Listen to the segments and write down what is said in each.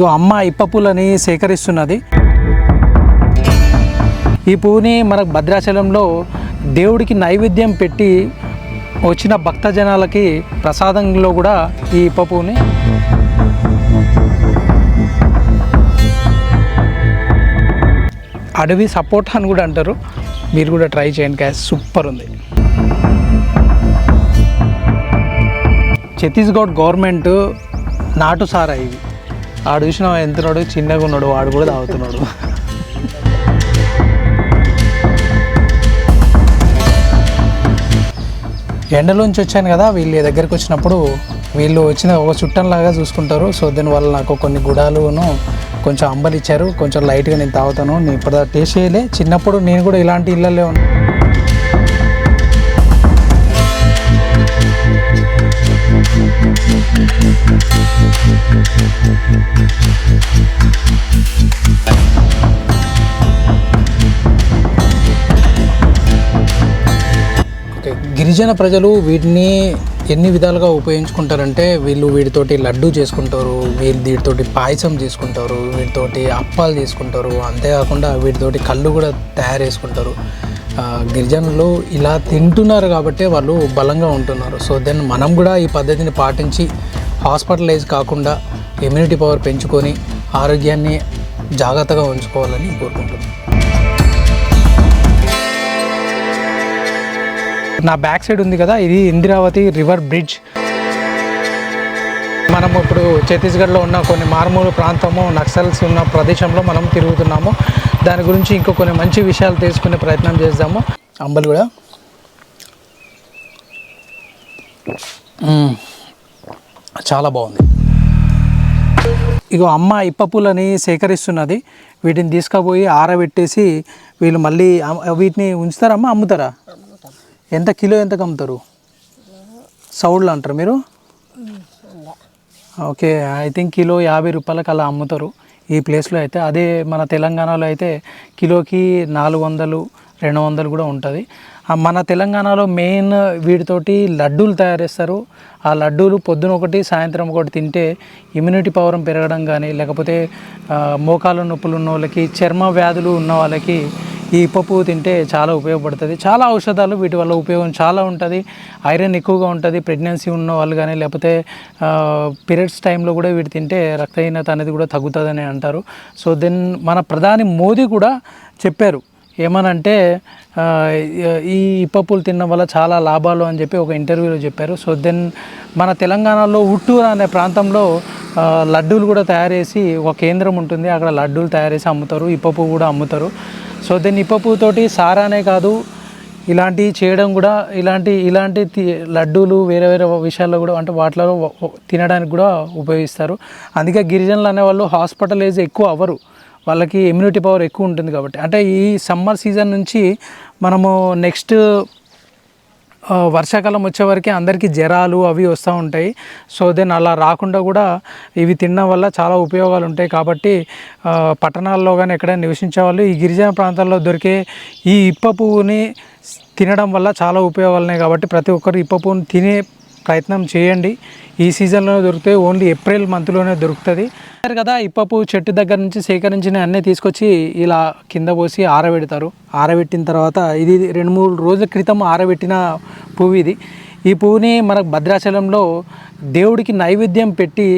ఇగో అమ్మ ఇప్ప పూలని సేకరిస్తున్నది. ఈ పువ్వుని మనకు భద్రాచలంలో దేవుడికి నైవేద్యం పెట్టి వచ్చిన భక్త జనాలకి ప్రసాదంలో కూడా ఈ ఇప్ప పువ్వుని అడవి సపోర్ట్ అని కూడా అంటారు. మీరు కూడా ట్రై చేయండి క్యాష్ సూపర్ ఉంది. ఛత్తీస్గఢ్ గవర్నమెంట్ నాటు సారా ఇవి. ఆడు చూసిన ఎంతున్నాడు చిన్నగా ఉన్నాడు వాడు కూడా తాగుతున్నాడు. ఎండలోంచి వచ్చాను కదా వీళ్ళ దగ్గరికి వచ్చినప్పుడు వీళ్ళు వచ్చిన ఒక చుట్టంలాగా చూసుకుంటారు. సో దీనివల్ల నాకు కొన్ని గుడాలును కొంచెం అంబలి ఇచ్చారు కొంచెం లైట్గా నేను తాగుతాను. నేను ఇప్పుడు టేస్ట్ చేయలే. చిన్నప్పుడు నేను కూడా ఇలాంటి ఇళ్ళల్లో ఉన్నాను గిరిజన ప్రజలు వీటిని ఎన్ని విధాలుగా ఉపయోగించుకుంటారంటే వీళ్ళు వీటితోటి లడ్డు చేసుకుంటారు వీళ్ళు వీటితోటి పాయసం చేసుకుంటారు వీటితోటి అప్పాలు చేసుకుంటారు అంతేకాకుండా వీటితోటి కళ్ళు కూడా తయారు చేసుకుంటారు గిరిజనులు ఇలా తింటున్నారు కాబట్టి వాళ్ళు బలంగా ఉంటున్నారు. సో దెన్ మనం కూడా ఈ పద్ధతిని పాటించి హాస్పిటలైజ్ కాకుండా ఇమ్యూనిటీ పవర్ పెంచుకొని ఆరోగ్యాన్ని జాగ్రత్తగా ఉంచుకోవాలని కోరుకుంటున్నాను నా బ్యాక్ సైడ్ ఉంది కదా ఇది ఇందిరావతి రివర్ బ్రిడ్జ్. మనం ఇప్పుడు ఛత్తీస్గఢ్లో ఉన్న కొన్ని మారుమూల ప్రాంతము నక్సల్స్ ఉన్న ప్రదేశంలో మనం తిరుగుతున్నాము. దాని గురించి ఇంకో కొన్ని మంచి విషయాలు తెలుసుకునే ప్రయత్నం చేద్దాము. అంబల్ కూడా. చాలా బాగుంది. ఇగో అమ్మ ఇప్ప పూలని సేకరిస్తున్నది. వీటిని తీసుకుపోయి ఆరబెట్టేసి వీళ్ళు మళ్ళీ వీటిని ఉంచుతారమ్మా అమ్ముతారా? ఎంత కిలో ఎంతకు అమ్ముతారు సౌడ్లు అంటారు మీరు? ఓకే ఐ థింక్ కిలో యాభై రూపాయలకు అలా అమ్ముతారు. ఈ ప్లేస్లో అయితే అదే మన తెలంగాణలో అయితే కిలోకి నాలుగు వందలు రెండు వందలు కూడా ఉంటుంది. మన తెలంగాణలో మెయిన్ వీటితోటి లడ్డూలు తయారు చేస్తారు ఆ లడ్డూలు పొద్దున ఒకటి సాయంత్రం ఒకటి తింటే ఇమ్యూనిటీ పవర్ పెరగడం కానీ లేకపోతే మోకాలు నొప్పులు ఉన్న వాళ్ళకి చర్మ వ్యాధులు ఉన్న వాళ్ళకి ఈ పప్పు తింటే చాలా ఉపయోగపడుతుంది. చాలా ఔషధాలు వీటి వల్ల ఉపయోగం చాలా ఉంటుంది. ఐరన్ ఎక్కువగా ఉంటుంది. ప్రెగ్నెన్సీ ఉన్న వాళ్ళు కానీ లేకపోతే పీరియడ్స్ టైంలో కూడా వీటి తింటే రక్తహీనత అనేది కూడా తగ్గుతుందని అంటారు. సో దెన్ మన ప్రధాని మోదీ కూడా చెప్పారు. ఏమనంటే ఈ ఇప్పప్పులు తినడం వల్ల చాలా లాభాలు అని చెప్పి ఒక ఇంటర్వ్యూలో చెప్పారు. సో దెన్ మన తెలంగాణలో ఉట్టూరు అనే ప్రాంతంలో లడ్డూలు కూడా తయారు చేసి ఒక కేంద్రం ఉంటుంది. అక్కడ లడ్డూలు తయారు చేసి అమ్ముతారు ఈ కూడా అమ్ముతారు. సో దెన్ ఇప్పప్పుతోటి సారానే కాదు ఇలాంటివి చేయడం కూడా ఇలాంటి ఇలాంటి తి- లడ్డూలు వేరే వేరే విషయాల్లో కూడా అంటే వాటిలో తినడానికి కూడా ఉపయోగిస్తారు. అందుకే గిరిజనులు అనేవాళ్ళు హాస్పిటలైజ్ ఎక్కువ అవ్వరు. వాళ్ళకి ఇమ్యూనిటీ పవర్ ఎక్కువ ఉంటుంది కాబట్టి. అంటే ఈ సమ్మర్ సీజన్ నుంచి మనము నెక్స్ట్ వర్షాకాలం వచ్చేవరకు అందరికీ జ్వరాలు అవి వస్తూ ఉంటాయి. సో దెన్ అలా రాకుండా కూడా ఇవి తినడం వల్ల చాలా ఉపయోగాలు ఉంటాయి కాబట్టి పట్టణాల్లో కానీ ఎక్కడైనా నివసించే వాళ్ళు ఈ గిరిజన ప్రాంతాల్లో దొరికే ఈ ఇప్ప పువ్వుని తినడం వల్ల చాలా ఉపయోగాలు ఉన్నాయి కాబట్టి ప్రతి ఒక్కరు ఇప్ప పువ్వుని తినే ప్రయత్నం చేయండి. ఈ సీజన్లో దొరికితే ఓన్లీ ఏప్రిల్ మంత్లోనే దొరుకుతుంది. చూశారు కదా ఇప్పపు చెట్టు దగ్గర నుంచి సేకరించిన అన్నీ తీసుకొచ్చి ఇలా కింద పోసి ఆరబెడతారు. ఆరబెట్టిన తర్వాత ఇది రెండు మూడు రోజుల క్రితం ఆరబెట్టిన పువ్వు ఇది. ఈ పువ్వుని మనకు భద్రాచలంలో దేవుడికి నైవేద్యం పెట్టి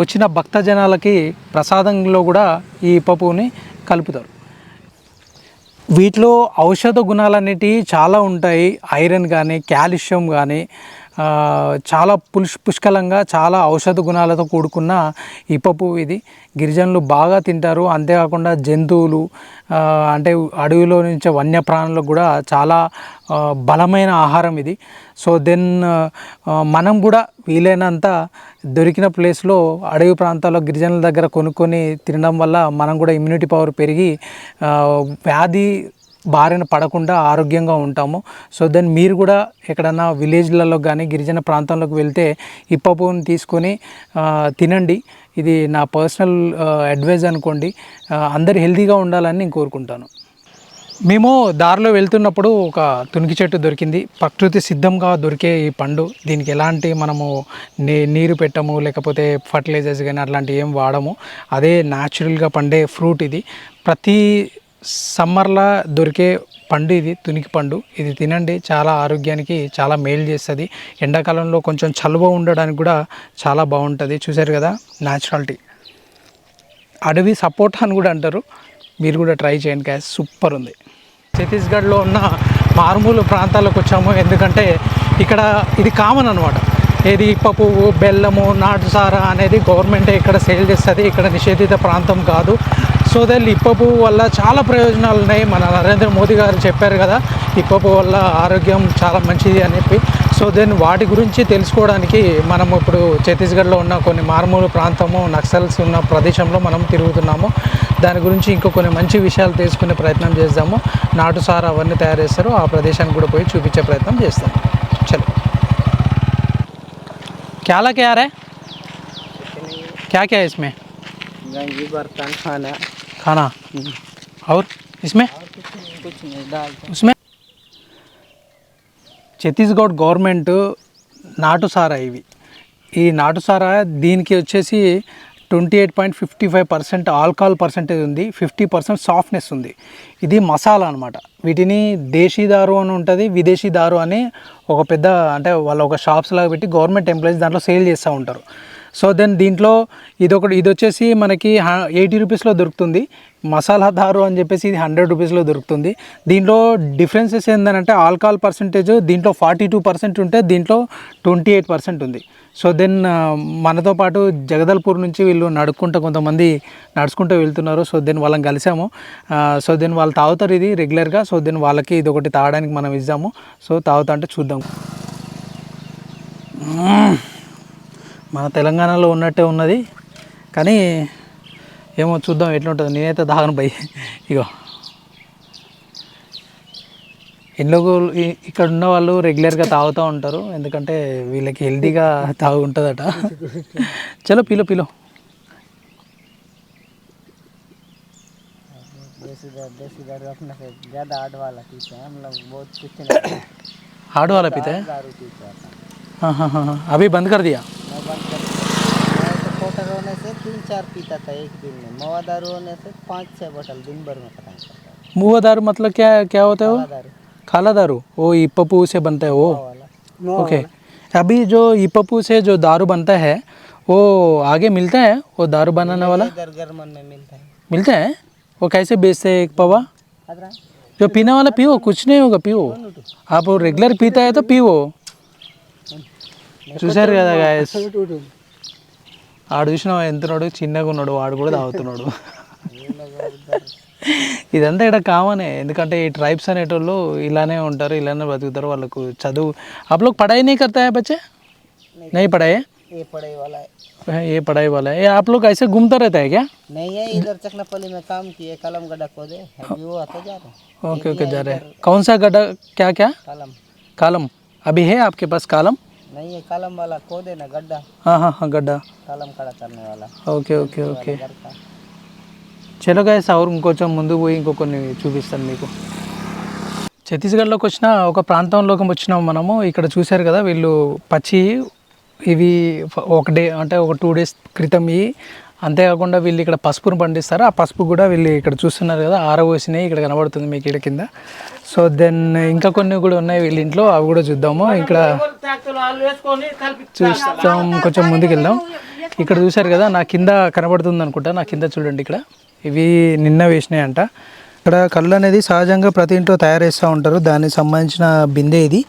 వచ్చిన భక్తజనాలకి ప్రసాదంలో కూడా ఈ ఇప్ప పువ్వుని కలుపుతారు. వీటిలో ఔషధ గుణాలు అనేటివి చాలా ఉంటాయి. ఐరన్ కానీ కాల్షియం కానీ చాలా పుష్ పుష్కలంగా చాలా ఔషధ గుణాలతో కూడుకున్న ఇప్పపు ఇది. గిరిజనులు బాగా తింటారు. అంతేకాకుండా జంతువులు అంటే అడవిలో నుంచి వన్యప్రాణులకు కూడా చాలా బలమైన ఆహారం ఇది. సో దెన్ మనం కూడా వీలైనంత దొరికిన ప్లేస్లో అడవి ప్రాంతాల్లో గిరిజనుల దగ్గర కొనుక్కొని తినడం వల్ల మనం కూడా ఇమ్యూనిటీ పవర్ పెరిగి వ్యాధి బారిన పడకుండా ఆరోగ్యంగా ఉంటాము. సో దెన్ మీరు కూడా ఎక్కడన్నా విలేజ్లలో కానీ గిరిజన ప్రాంతంలోకి వెళ్తే ఇప్పపుని తీసుకొని తినండి. ఇది నా పర్సనల్ అడ్వైజ్ అనుకోండి. అందరు హెల్తీగా ఉండాలని నేను కోరుకుంటాను. మేము దారిలో వెళ్తున్నప్పుడు ఒక తునికి చెట్టు దొరికింది. ప్రకృతి సిద్ధంగా దొరికే ఈ పండు. దీనికి ఎలాంటి మనము నీ నీరు పెట్టము లేకపోతే ఫర్టిలైజర్స్ కానీ అట్లాంటివి ఏం వాడము. అదే న్యాచురల్గా పండే ఫ్రూట్ ఇది. ప్రతి సమ్మర్లో దొరికే పండు ఇది తునికి పండు. ఇది తినండి చాలా ఆరోగ్యానికి చాలా మేలు చేస్తుంది. ఎండాకాలంలో కొంచెం చలువ ఉండడానికి కూడా చాలా బాగుంటుంది. చూసారు కదా న్యాచురాలిటీ అడవి సపోర్ట్ అని కూడా అంటారు. మీరు కూడా ట్రై చేయండి క్యాస్ సూపర్ ఉంది. ఛత్తీస్గఢ్లో ఉన్న మారుమూల ప్రాంతాలకు వచ్చాము. ఎందుకంటే ఇక్కడ ఇది కామన్ అనమాట ఏది పప్పు బెల్లము నాటుసార అనేది గవర్నమెంటే ఇక్కడ సేల్ చేస్తుంది. ఇక్కడ నిషేధిత ప్రాంతం కాదు. సో దెన్ ఇప్పపు వల్ల చాలా ప్రయోజనాలు ఉన్నాయి. మన నరేంద్ర మోదీ గారు చెప్పారు కదా ఇప్పపు వల్ల ఆరోగ్యం చాలా మంచిది అని చెప్పి. సో దెన్ వాటి గురించి తెలుసుకోవడానికి మనం ఇప్పుడు ఛత్తీస్గఢ్లో ఉన్న కొన్ని మారుమూల ప్రాంతము నక్సల్స్ ఉన్న ప్రదేశంలో మనం తిరుగుతున్నాము. దాని గురించి ఇంకో కొన్ని మంచి విషయాలు తెలుసుకునే ప్రయత్నం చేద్దాము. నాటు సార్ అవన్నీ తయారు చేస్తారు. ఆ ప్రదేశానికి కూడా పోయి చూపించే ప్రయత్నం చేస్తాం. చలో. క్యాలా క్యారే క్యా క్యా ఇస్మే? क्या है इसमें गंजी बर्तन खाना खाना और इसमें कुछ नहीं दाल उसमें ఛత్తీస్గఢ్ గవర్నమెంట్ నాటుసారా ఇవి ఈ నాటుసారా దీనికి వచ్చేసి twenty eight point fifty five percent alcohol percentage ఉంది ఫిఫ్టీ పర్సెంట్ సాఫ్ట్నెస్ ఉంది ఇది మసాలా అనమాట వీటిని దేశీ దారు అని ఉంటుంది విదేశీ దారు అని ఒక పెద్ద అంటే వాళ్ళు ఒక షాప్స్ లాగా పెట్టి గవర్నమెంట్ ఎంప్లాయీస్ దాంట్లో సేల్ చేస్తూ ఉంటారు సో దెన్ దీంట్లో ఇదొకటి ఇది వచ్చేసి మనకి ఎయిటీ రూపీస్లో దొరుకుతుంది. మసాలా దారు అని చెప్పేసి ఇది హండ్రెడ్ రూపీస్లో దొరుకుతుంది. దీంట్లో డిఫరెన్సెస్ ఏంటంటే ఆల్కహాల్ పర్సంటేజ్ దీంట్లో ఫార్టీ టూ పర్సెంట్ ఉంటే దీంట్లో ట్వంటీ ఎయిట్ పర్సెంట్ ఉంది. సో దెన్ మనతో పాటు జగదల్పూర్ నుంచి వీళ్ళు నడుక్కుంటూ కొంతమంది నడుచుకుంటూ వెళ్తున్నారు. సో దెన్ వాళ్ళని కలిసాము. సో దెన్ వాళ్ళు తాగుతారు ఇది రెగ్యులర్గా. సో దెన్ వాళ్ళకి ఇది ఒకటి తాగడానికి మనం ఇద్దాము. సో తాగుతా అంటే చూద్దాం. మన తెలంగాణలో ఉన్నట్టే ఉన్నది. కానీ ఏమో చూద్దాం ఎట్లుంటుంది. నేనైతే దాగను పోయి ఇగో. ఇంట్లో ఇక్కడ ఉన్న వాళ్ళు రెగ్యులర్గా తాగుతూ ఉంటారు. ఎందుకంటే వీళ్ళకి హెల్తీగా తాగు ఉంటుందట. చలో పిలో పిలో. ఆడవాళ్ళ పితే हैं हैं हैं हाँ। अभी बंद कर दिया? मैं बंद कर मैं तो कोटर होने से तीन चार पीता था एक दिन में। मवा दारू होने से पाँच छः बोतल दिन भर में खत्म करता था मुँह दारू मतलब क्या क्या होता है वो? काला दारू वो इप्पपू से बनता है वो? वाला ओके। अभी जो इप्पपू से जो दारू बनता है वो आगे मिलता है? वो दारू बनाने वाला? इधर गर्मन में मिलता है। मिलता है? वो कैसे बेचते हैं एक पवा? अदरा जो पीने वाला पियो कुछ नहीं होगा पियो। आप रेगुलर पीता है तो पियो। చూసారు కదా గాయస్ ఆడు చూసిన ఎంతున్నాడు చిన్నగా ఉన్నాడు వాడు కూడా తాగుతున్నాడు ఇదంతా ఇక్కడ కామనే ఎందుకంటే ఈ ట్రైబ్స్ అనేటోళ్ళు ఇలానే ఉంటారు ఇలానే బతుకుతారు వాళ్ళకు చదువు आप लोग पढ़ाई नहीं करता है बच्चे नहीं पढ़ाई है ये पढ़ाई वाला है ये पढ़ाई वाला है ये आप लोग ऐसे घूमता रहता है क्या नहीं है इधर चकनापल्ली में काम किए कलम गड्ढा खोदे अभी वो आता जा रहे हैं ओके ओके जा रहे हैं कौन सा गड्ढा क्या क्या कलम कालम अभी है आपके पास कालम नहीं है कलम वाला खोदे ना गड्ढा हाँ हाँ हाँ गड्ढा कलम खड़ा करने वाला ఓకే ఓకే ఓకే घर का చలో గైస్ అవరు ఇంకొంచెం ముందు పోయి ఇంకో కొన్ని చూపిస్తాను మీకు ఛత్తీస్గఢ్లోకి వచ్చిన ఒక ప్రాంతంలోకి వచ్చినాం మనము ఇక్కడ చూశారు కదా వీళ్ళు పచ్చి ఇవి ఫ- ఒక డే అంటే ఒక టూ డేస్ క్రితం ఇవి అంతేకాకుండా వీళ్ళు ఇక్కడ పసుపును పండిస్తారు ఆ పసుపు కూడా వీళ్ళు ఇక్కడ చూస్తున్నారు కదా ఆరబోసినాయి ఇక్కడ కనబడుతుంది మీకు ఇక్కడ కింద సో దెన్ ఇంకా కొన్ని కూడా ఉన్నాయి వీళ్ళ ఇంట్లో అవి కూడా చూద్దాము. ఇక్కడ చూస్తాం కొంచెం ముందుకు వెళ్దాం ఇక్కడ చూశారు కదా నా కింద కనబడుతుంది అనుకుంటా నా కింద చూడండి ఇక్కడ. ఇవి నిన్న వేసినాయి అంట ఇక్కడ కళ్ళు అనేది సహజంగా ప్రతి ఇంట్లో తయారు చేస్తూ ఉంటారు. దానికి సంబంధించిన బిందె ఇది.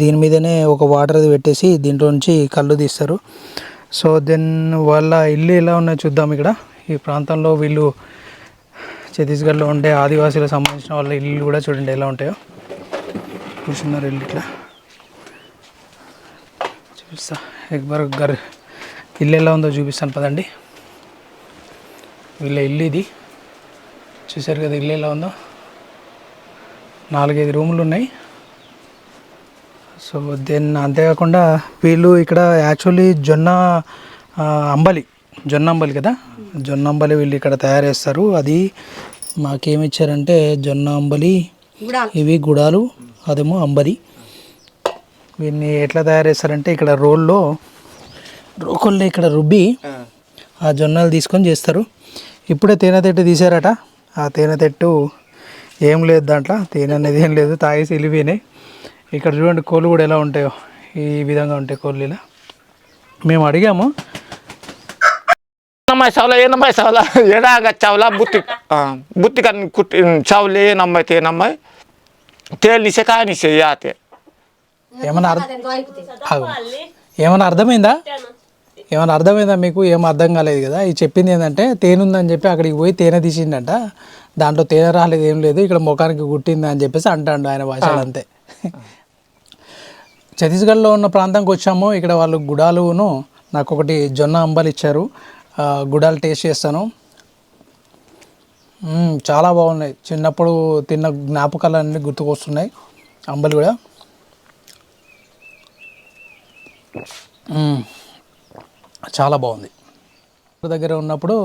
దీని మీదనే ఒక వాటర్ అది పెట్టేసి దీంట్లో నుంచి కళ్ళు తీస్తారు. సో దెన్ వాళ్ళ ఇల్లు ఎలా ఉన్నాయో చూద్దాం ఇక్కడ. ఈ ప్రాంతంలో వీళ్ళు ఛత్తీస్గఢ్లో ఉండే ఆదివాసీలకు సంబంధించిన వాళ్ళ ఇల్లు కూడా చూడండి ఎలా ఉంటాయో. కూర్చున్నారు ఇల్లు ఇట్లా. చూపిస్తా. ఎక్బర్ గర్ ఇల్లు ఎలా ఉందో చూపిస్తాను పదండి. వీళ్ళ ఇల్లు ఇది. చూసారు కదా ఇల్లు ఎలా ఉందో. నాలుగైదు రూములు ఉన్నాయి. సో దెన్ అంతేకాకుండా వీళ్ళు ఇక్కడ యాక్చువల్లీ జొన్న అంబలి జొన్న అంబలి కదా? జొన్న అంబలి వీళ్ళు ఇక్కడ తయారు చేస్తారు అది మాకేమి ఇచ్చారంటే జొన్న అంబలి గుడాలు. ఇవి గుడాలు అదేమో అంబలి. వీటిని ఎట్లా తయారు చేస్తారంటే ఇక్కడ రోల్లో రోకల్లో ఇక్కడ రుబ్బి ఆ. జొన్నలు తీసుకొని చేస్తారు. ఇప్పుడే తేనె తెట్టు తీసారట ఆ తేనె తెట్టు ఏం లేదు దాంట్లో. తేనె అనేది ఏం లేదు. తాగేసి వెళ్ళిపోయినాయి. ఇక్కడ చూడండి కోళ్ళు కూడా ఎలా ఉంటాయో. ఈ విధంగా ఉంటాయి కోళ్ళు ఇలా. మేము అడిగాము. ನಮ್ಮ ಶಾವಲ ಏನಮ್ಮ ಶಾವಲ ಎಡಾಗ ಚಾವಲ ಬುತ್ತಿ. కన్ కుట్టి ಕುಟ್ಟಿ ಚಾವಲೆ ಏನಮ್ಮೈತೆ ಏನಮ್ಮ తేలిసే కానిసే యాతే ఏమన్నా ఏమన్నా అర్థమైందా ఏమైనా అర్థమైందా మీకు ఏం అర్థం కాలేదు కదా ఇది చెప్పింది ఏంటంటే తేనుందని చెప్పి అక్కడికి పోయి తేనె తీసిండట దాంట్లో తేనె రాలేదు ఏం లేదు ఇక్కడ ముఖానికి గుట్టింది అని చెప్పేసి అంటాడు ఆయన భాషలు అంతే ఛత్తీస్గఢ్లో ఉన్న ప్రాంతంకి వచ్చాము ఇక్కడ వాళ్ళు గుడాలును నాకు ఒకటి జొన్న అంబలు ఇచ్చారు గుడాలు టేస్ట్ చేస్తాను. చాలా బాగున్నాయి. చిన్నప్పుడు తిన్న జ్ఞాపకాలు అన్నీ గుర్తుకొస్తున్నాయి. అంబలి కూడా. చాలా బాగుంది. దగ్గర ఉన్నప్పుడు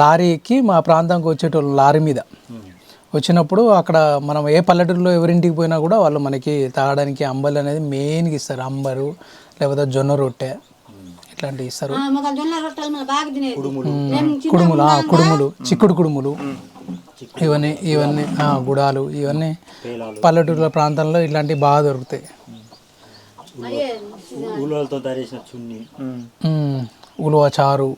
లారీకి మా ప్రాంతానికి వచ్చేటోళ్ళు లారీ మీద. వచ్చినప్పుడు అక్కడ మనం ఏ పల్లెటూరులో ఎవరింటికి పోయినా కూడా వాళ్ళు మనకి తాగడానికి అంబలి అనేది మెయిన్గా ఇస్తారు. అంబరు లేకపోతే జొన్న రొట్టె ఇట్లాంటివి ఇస్తారు? కుడుములు. కుడుములు చిక్కుడు కుడుములు. ఇవన్నీ ఇవన్నీ ఆ, గుడాలు ఇవన్నీ పల్లెటూరుల ప్రాంతంలో ఇట్లాంటివి బాగా దొరుకుతాయి. ఉలువ చారు.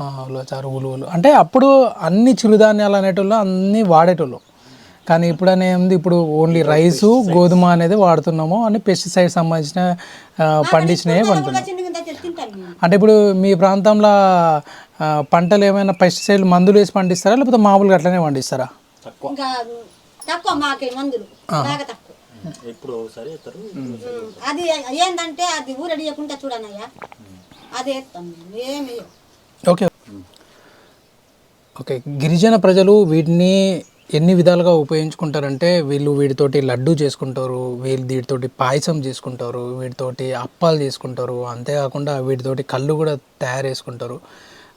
ఆ, ఉలువ చారు ఉలువలు. అంటే అప్పుడు అన్ని చిరుధాన్యాలు అనేటోళ్ళు అన్నీ వాడేటోళ్ళు. కానీ ఇప్పుడు అనేది ఇప్పుడు ఓన్లీ రైసు గోధుమ అనేది వాడుతున్నాము అని పెస్టిసైడ్ సంబంధించిన పండించినవే పండుతున్నాం అంటే ఇప్పుడు మీ ప్రాంతంలో పంటలు ఏమైనా పెస్టిసైడ్ మందులు వేసి పండిస్తారా? లేకపోతే మామూలుగా అట్లనే పండిస్తారా? ఇంకా తక్కువ మాకే మందులు. బాగా తక్కువ. అది ఏందంటే అది ఊరడియకుండా చూడనయ్యా. అది వేస్తాం ఏమి. ఓకే. ఓకే. గిరిజన ప్రజలు వీటిని ఎన్ని విధాలుగా ఉపయోగించుకుంటారంటే వీళ్ళు వీటితోటి లడ్డు చేసుకుంటారు వీళ్ళు వీటితోటి పాయసం చేసుకుంటారు వీటితోటి అప్పాలు చేసుకుంటారు అంతేకాకుండా వీటితోటి కళ్ళు కూడా తయారు చేసుకుంటారు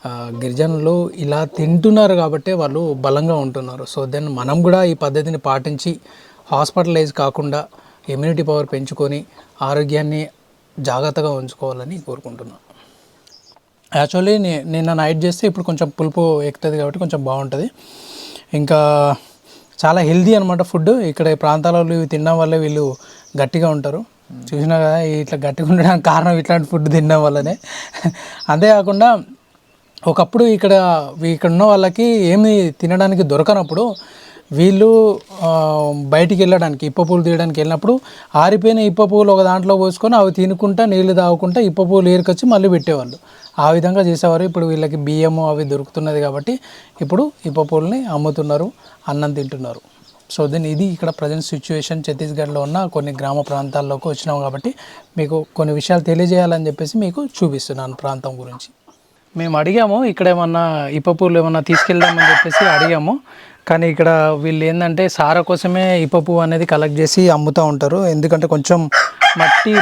గిరిజనులు ఇలా తింటున్నారు కాబట్టి వాళ్ళు బలంగా ఉంటున్నారు. సో దెన్ మనం కూడా ఈ పద్ధతిని పాటించి హాస్పిటలైజ్ కాకుండా ఇమ్యూనిటీ పవర్ పెంచుకొని ఆరోగ్యాన్ని జాగ్రత్తగా ఉంచుకోవాలని కోరుకుంటున్నాను. యాక్చువల్లీ నే- నిన్న నైట్ చేస్తే ఇప్పుడు కొంచెం పులుపు ఎక్కుతుంది కాబట్టి కొంచెం బాగుంటుంది. ఇంకా చాలా హెల్దీ అనమాట ఫుడ్ ఇక్కడ ఈ ప్రాంతాలలో ఇవి తినడం వల్ల వీళ్ళు గట్టిగా ఉంటారు. చూసినా కదా ఇట్లా గట్టిగా ఉండడానికి కారణం ఇట్లాంటి ఫుడ్ తినడం వల్లనే. అంతేకాకుండా ఒకప్పుడు ఇక్కడ ఇక్కడ ఉన్న వాళ్ళకి ఏమి తినడానికి దొరకనప్పుడు వీళ్ళు బయటికి వెళ్ళడానికి ఇప్ప పూలు తీయడానికి వెళ్ళినప్పుడు ఆరిపోయిన ఇప్ప పూలు ఒక దాంట్లో పోసుకొని అవి తినుకుంటా నీళ్ళు తాగుకుంటా ఇప్ప పూలు ఏరుకొచ్చి మళ్ళీ పెట్టేవాళ్ళు. ఆ విధంగా చేసేవారు. ఇప్పుడు వీళ్ళకి బియ్యము అవి దొరుకుతున్నది కాబట్టి ఇప్పుడు ఇప్ప పూలని అమ్ముతున్నారు అన్నం తింటున్నారు. సో దెన్ ఇది ఇక్కడ ప్రజెంట్ సిచ్యువేషన్. ఛత్తీస్గఢ్లో ఉన్న కొన్ని గ్రామ ప్రాంతాల్లోకి వచ్చినాం కాబట్టి మీకు కొన్ని విషయాలు తెలియజేయాలని చెప్పేసి మీకు చూపిస్తున్నాను ప్రాంతం గురించి. మేము అడిగాము ఇక్కడ ఏమన్నా ఇప్ప పువ్వులు ఏమన్నా తీసుకెళ్దామని చెప్పేసి అడిగాము. కానీ ఇక్కడ వీళ్ళు ఏంటంటే సారా కోసమే ఇప్ప పువ్వు అనేది కలెక్ట్ చేసి అమ్ముతూ ఉంటారు. ఎందుకంటే కొంచెం మట్టి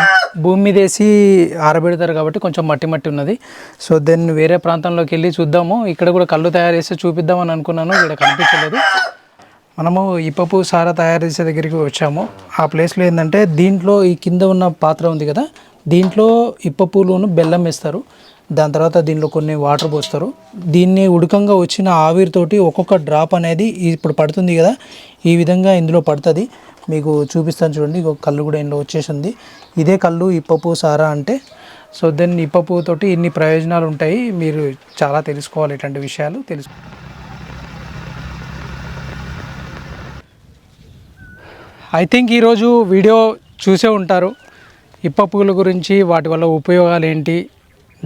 భూమి మీద వేసి ఆరబెడతారు కాబట్టి కొంచెం మట్టి మట్టి ఉన్నది. సో దెన్ వేరే ప్రాంతంలోకి వెళ్ళి చూద్దాము. ఇక్కడ కూడా కళ్ళు తయారు చేసి చూపిద్దామని అనుకున్నాను. ఇక్కడ కనిపించలేదు. మనము ఇప్పపు సారా తయారు చేసే దగ్గరికి వచ్చాము. ఆ ప్లేస్లో ఏంటంటే దీంట్లో ఈ కింద ఉన్న పాత్ర ఉంది కదా దీంట్లో ఇప్పపూలోను బెల్లం వేస్తారు. దాని తర్వాత దీనిలో కొన్ని వాటర్ పోస్తారు. దీన్ని ఉడకంగా వచ్చిన ఆవిరితోటి ఒక్కొక్క డ్రాప్ అనేది ఇప్పుడు పడుతుంది కదా ఈ విధంగా ఇందులో పడుతుంది. మీకు చూపిస్తాను చూడండి ఒక కళ్ళు కూడా ఇందులో వచ్చేసింది. ఇదే కళ్ళు ఇప్పపు సారా అంటే. సో దెన్ ఇప్పపు తోటి ఇన్ని ప్రయోజనాలు ఉంటాయి. మీరు చాలా తెలుసుకోవాలి ఇట్లాంటి విషయాలు తెలుసు. ఐ థింక్ ఈరోజు వీడియో చూసే ఉంటారు. ఇప్ప పూల గురించి వాటి వల్ల ఉపయోగాలు ఏంటి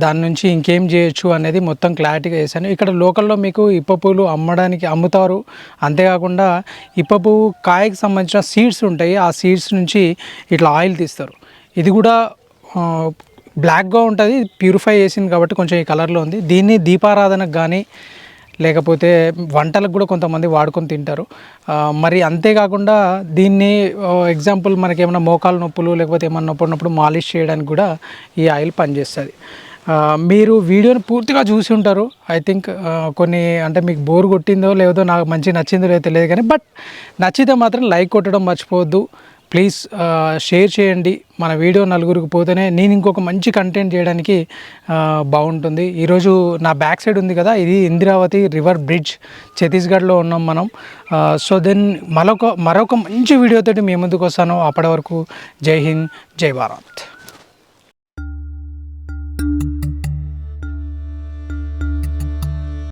దాని నుంచి ఇంకేం చేయొచ్చు అనేది మొత్తం క్లారిటీగా వేసాను ఇక్కడ లోకల్లో మీకు ఇప్పపూలు అమ్మడానికి అమ్ముతారు. అంతేకాకుండా ఇప్ప పువ్వు కాయకి సంబంధించిన సీడ్స్ ఉంటాయి. ఆ సీడ్స్ నుంచి ఇట్లా ఆయిల్ తీస్తారు. ఇది కూడా బ్లాక్గా ఉంటుంది. ప్యూరిఫై చేసింది కాబట్టి కొంచెం ఈ కలర్లో ఉంది. దీన్ని దీపారాధనకు కానీ లేకపోతే వంటలకు కూడా కొంతమంది వాడుకొని తింటారు. మరి అంతేకాకుండా దీన్ని ఎగ్జాంపుల్ మనకి ఏమైనా మోకాలు నొప్పులు లేకపోతే ఏమైనా నొప్పి ఉన్నప్పుడు మాలిష్ చేయడానికి కూడా ఈ ఆయిల్ పనిచేస్తుంది. మీరు వీడియోని పూర్తిగా చూసి ఉంటారు. ఐ థింక్ కొన్ని అంటే మీకు బోర్ కొట్టిందో లేదో నాకు మంచి నచ్చిందో లేదో తెలియదు కానీ బట్ నచ్చితే మాత్రం లైక్ కొట్టడం మర్చిపోవద్దు. ప్లీజ్ షేర్ చేయండి. మన వీడియో నలుగురికి పోతేనే నేను ఇంకొక మంచి కంటెంట్ చేయడానికి బాగుంటుంది. ఈరోజు నా బ్యాక్ సైడ్ ఉంది కదా ఇది ఇందిరావతి రివర్ బ్రిడ్జ్ ఛత్తీస్గఢ్లో ఉన్నాం మనం. సో దెన్ మరొక మరొక మంచి వీడియోతోటి మీ ముందుకు వస్తాను. అప్పటి వరకు జై హింద్ జై భారత్.